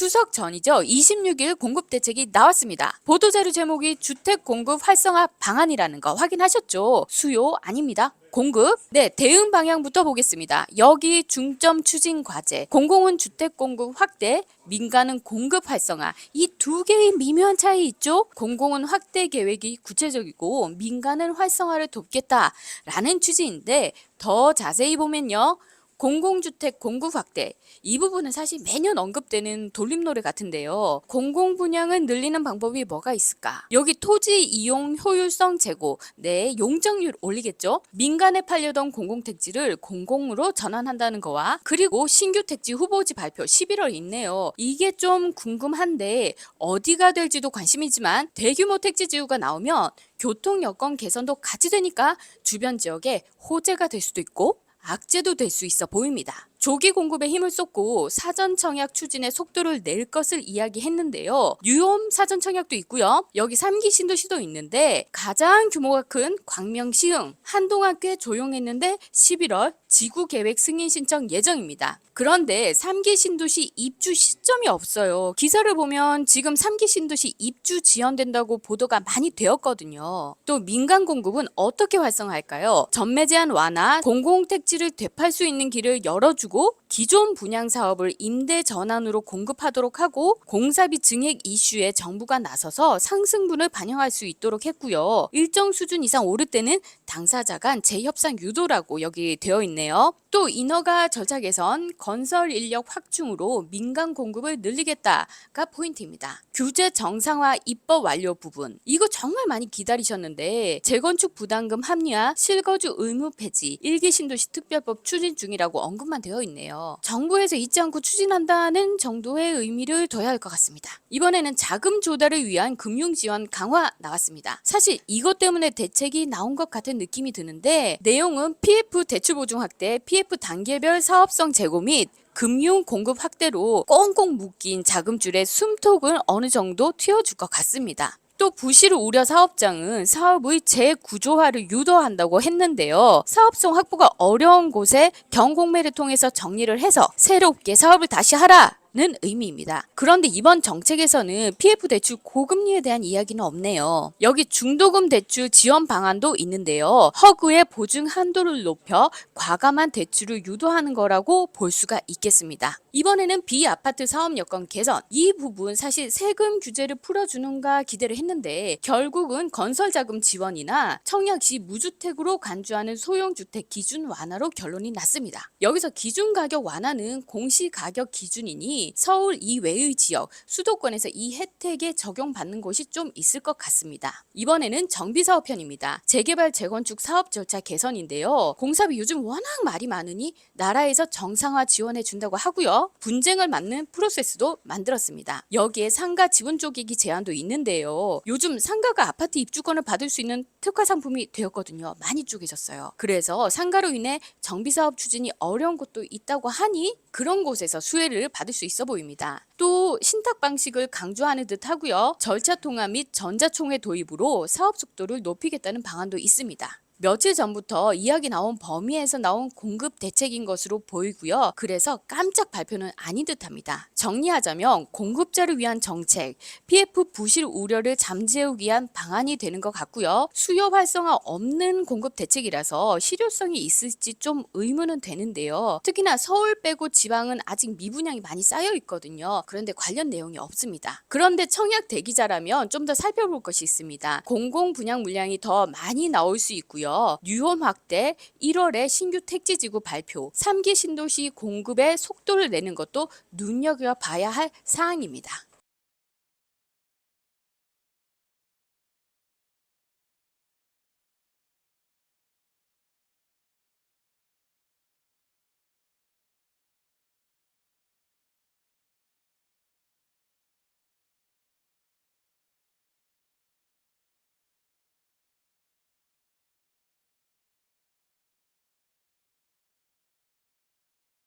추석 전이죠. 26일 공급 대책이 나왔습니다. 보도자료 제목이 주택 공급 활성화 방안이라는 거 확인하셨죠? 수요 아닙니다. 공급? 네, 대응 방향부터 보겠습니다. 여기 중점 추진 과제, 공공은 주택 공급 확대, 민간은 공급 활성화. 이 두 개의 미묘한 차이 있죠? 공공은 확대 계획이 구체적이고 민간은 활성화를 돕겠다라는 취지인데 더 자세히 보면요. 공공주택 공급 확대 이 부분은 사실 매년 언급되는 돌림노래 같은데요. 공공 분양을 늘리는 방법이 뭐가 있을까? 여기 토지 이용 효율성 제고, 네 용적률 올리겠죠. 민간에 팔려던 공공택지를 공공으로 전환한다는 거와 그리고 신규 택지 후보지 발표 11월 있네요. 이게 좀 궁금한데 어디가 될지도 관심이지만 대규모 택지 지구가 나오면 교통 여건 개선도 같이 되니까 주변 지역에 호재가 될 수도 있고 악재도 될 수 있어 보입니다. 조기 공급에 힘을 쏟고 사전 청약 추진의 속도를 낼 것을 이야기했는데요. 뉴홈 사전 청약도 있고요. 여기 3기 신도시도 있는데 가장 규모가 큰 광명 시흥 한동안 꽤 조용했는데 11월 지구 계획 승인 신청 예정입니다. 그런데 3기 신도시 입주 시점이 없어요. 기사를 보면 지금 3기 신도시 입주 지연된다고 보도가 많이 되었거든요. 또 민간 공급은 어떻게 활성화할까요? 전매 제한 완화, 공공 택지를 되팔 수 있는 길을 열어주고 주고 기존 분양 사업을 임대 전환으로 공급하도록 하고 공사비 증액 이슈에 정부가 나서서 상승분을 반영할 수 있도록 했고요. 일정 수준 이상 오를 때는 당사자 간 재협상 유도라고 여기 되어 있네요. 또 인허가 절차 개선, 건설 인력 확충으로 민간 공급을 늘리겠다가 포인트입니다. 규제 정상화 입법 완료 부분. 이거 정말 많이 기다리셨는데 재건축 부담금 합리화, 실거주 의무 폐지, 일기 신도시 특별법 추진 중이라고 언급만 되어 있네요. 정부에서 잊지 않고 추진한다는 정도의 의미를 둬야 할 것 같습니다. 이번에는 자금 조달을 위한 금융 지원 강화 나왔습니다. 사실 이것 때문에 대책이 나온 것 같은 느낌이 드는데 내용은 PF 대출 보증 확대, PF 단계별 사업성 재고 및 금융 공급 확대로 꽁꽁 묶인 자금줄의 숨통을 어느 정도 틔워줄 것 같습니다. 또 부실 우려 사업장은 사업의 재구조화를 유도한다고 했는데요. 사업성 확보가 어려운 곳에 경공매를 통해서 정리를 해서 새롭게 사업을 다시 하라. 는 의미입니다. 그런데 이번 정책에서는 PF 대출 고금리에 대한 이야기는 없네요. 여기 중도금 대출 지원 방안도 있는데요. 허그의 보증 한도를 높여 과감한 대출을 유도하는 거라고 볼 수가 있겠습니다. 이번에는 비아파트 사업 여건 개선 이 부분 사실 세금 규제를 풀어주는가 기대를 했는데 결국은 건설 자금 지원이나 청약 시 무주택으로 간주하는 소형 주택 기준 완화로 결론이 났습니다. 여기서 기준 가격 완화는 공시 가격 기준이니 서울 이외의 지역 수도권에서 이 혜택에 적용받는 곳이 좀 있을 것 같습니다. 이번에는 정비사업 편입니다. 재개발 재건축 사업 절차 개선인데요. 공사비 요즘 워낙 말이 많으니 나라에서 정상화 지원해 준다고 하고요. 분쟁을 막는 프로세스도 만들었습니다. 여기에 상가 지분 쪼개기 제한도 있는데요. 요즘 상가가 아파트 입주권을 받을 수 있는 특화 상품이 되었거든요. 많이 쪼개졌어요. 그래서 상가로 인해 정비 사업 추진이 어려운 곳도 있다고 하니 그런 곳에서 수혜를 받을 수 있어 보입니다. 또 신탁 방식을 강조하는 듯 하고요. 절차 통화 및 전자총회 도입으로 사업 속도를 높이겠다는 방안도 있습니다. 며칠 전부터 이야기 나온 범위에서 나온 공급 대책인 것으로 보이고요. 그래서 깜짝 발표는 아닌 듯합니다. 정리하자면 공급자를 위한 정책, PF 부실 우려를 잠재우기 위한 방안이 되는 것 같고요. 수요 활성화 없는 공급 대책이라서 실효성이 있을지 좀 의문은 되는데요. 특히나 서울 빼고 지방은 아직 미분양이 많이 쌓여 있거든요. 그런데 관련 내용이 없습니다. 그런데 청약 대기자라면 좀 더 살펴볼 것이 있습니다. 공공 분양 물량이 더 많이 나올 수 있고요. 뉴홈 확대, 1월에 신규 택지지구 발표, 3기 신도시 공급의 속도를 내는 것도 눈여겨봐야 할 사항입니다.